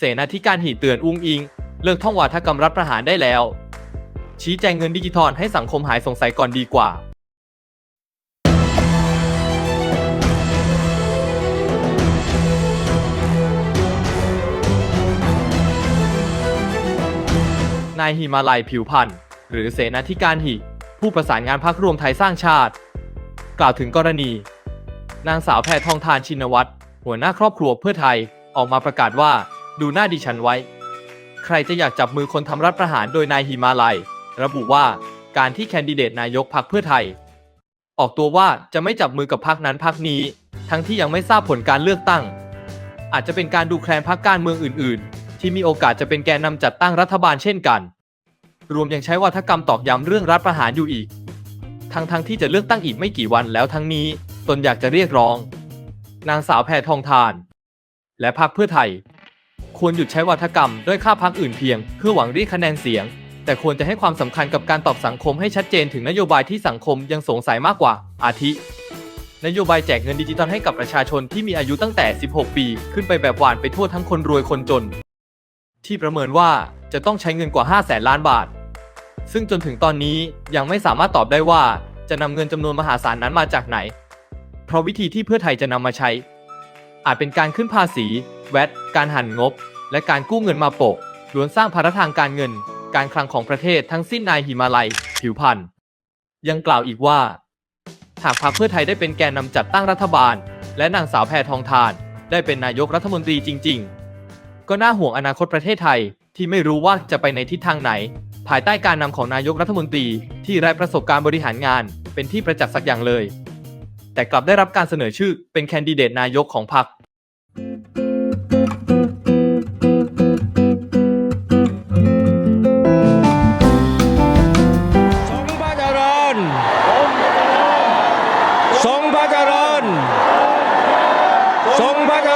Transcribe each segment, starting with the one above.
เสนาธิการหีเตือนอุ้งอิง เลิกท่องวาทกรรมรัฐประหารได้แล้ว ชี้แจงเงินดิจิทัลให้สังคมหายสงสัยก่อนดีกว่านายหิมาลัยผิวพันธ์หรือเสนาธิการหิ ผู้ประสานงานพักรวมไทยสร้างชาติ กล่าวถึงกรณี นางสาวแพทองทานชินวัตรหัวหน้าครอบครัวเพื่อไทยออกมาประกาศว่า ดูหน้าดิฉันไว้ ใครจะอยากจับมือคนทำรัฐประหารโดยนายหิมาลัย ระบุว่าการที่แคนดิเดตนายกพักเพื่อไทย ออกตัวว่าจะไม่จับมือกับพักนั้นพักนี้ ทั้งที่ยังไม่ทราบผลการเลือกตั้ง อาจจะเป็นการดูแคลนพักการเมืองอื่น ๆ ที่มีโอกาสจะเป็นแกนนำจัดตั้งรัฐบาลเช่นกัน รวมยังใช้วัฒกรรมตอกย้ำเรื่องรัฐประหารอยู่อีก ทั้งๆทที่จะเลือกตั้งอีกไม่กี่วันแล้วทั้งนี้ตนอยากจะเรียกร้อง นางสาวแพทองทาน และพรรคเพื่อไทย ควรหยุดใช้วัฒกรรมด้วยค่าพักอื่นเพียง เพื่อหวังรีคะแนนเสียง แต่ควรจะให้ความสำคัญกับการตอบสังคมให้ชัดเจนถึงนโยบายที่สังคมยังสงสัยมากกว่า อาทิ นโยบายแจกเงินดิจิตอลให้กับประชาชนที่มีอายุตั้งแต่ 16 ปี ขึ้นไปแบบหวานไปทั่วทั้งคนรวยคนจน ที่ประเมินว่าจะต้องใช้เงินกว่า5แสนล้านบาท ซึ่งจนถึงตอนนี้ยังไม่สามารถตอบได้ว่าจะนำเงินจำนวนมหาศาลนั้นมาจากไหน เพราะวิธีที่เพื่อไทยจะนำมาใช้ อาจเป็นการขึ้นภาษี แวตการหั่นงบ และการกู้เงินมาโปะล้วนสร้างภาระทางการเงิน การคลังของประเทศทั้งสิ้นนายหิมาลัย ผิวพันธ์ยังกล่าวอีกว่า หากพรรคเพื่อไทยได้เป็นแกนนำจัดตั้งรัฐบาล และนางสาวแพทองทาน ได้เป็นนายกรัฐมนตรีจริง ๆ ก็น่าห่วงอนาคตประเทศไทยที่ไม่รู้ว่าจะไปในทิศทางไหน ภายใต้การนำของนายกรัฐมนตรีที่ไร้ประสบการณ์บริหารงานเป็นที่ประจักษ์สักอย่างเลย แต่กลับได้รับการเสนอชื่อเป็นแคนดิเดตนายกของพรรค ทรงพระเจ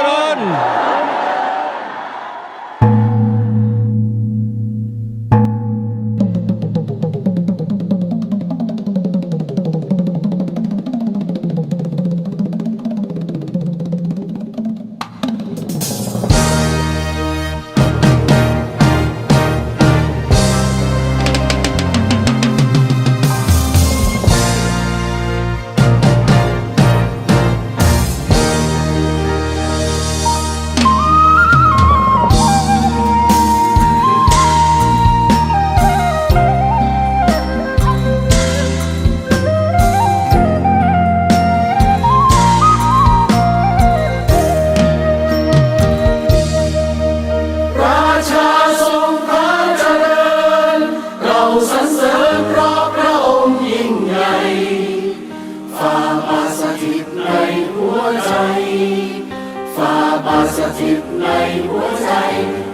สถิตในหัวใจ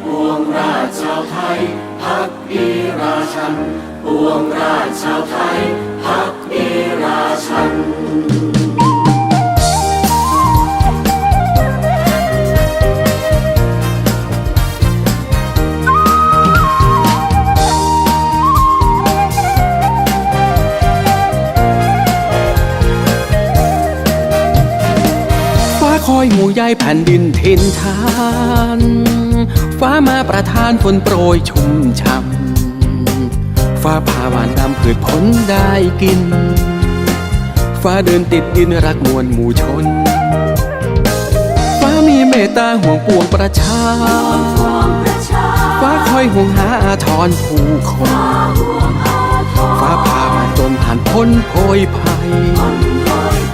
ปวงราชชาวไทยพักดีราชันปวงราชชาวไทยพักดีราชัน อยหมู่ใยแผ่นดินทินทานฟ้ามาประทานฝนโปรยชุ่มช่ำฟ้าพาหวานตามพืชผลได้กิน ฟ้าเดินติดดินรักมวลหมู่ชน ฟ้ามีเมตตาห่วงปวงประชา ฟ้าคอยห่วงหาอาทรผู้คน ฟ้าพามาตนผ่านพ้นโพยภัย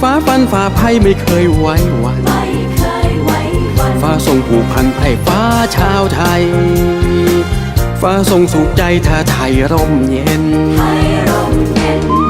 ฟ้าฟันฟ้าภัยไม่เคยไว้วันฟ้าทรงผูกพันไพร่ฟ้าชาวไทย ฟ้าทรงสุขใจถ้าไทยร่มเย็นร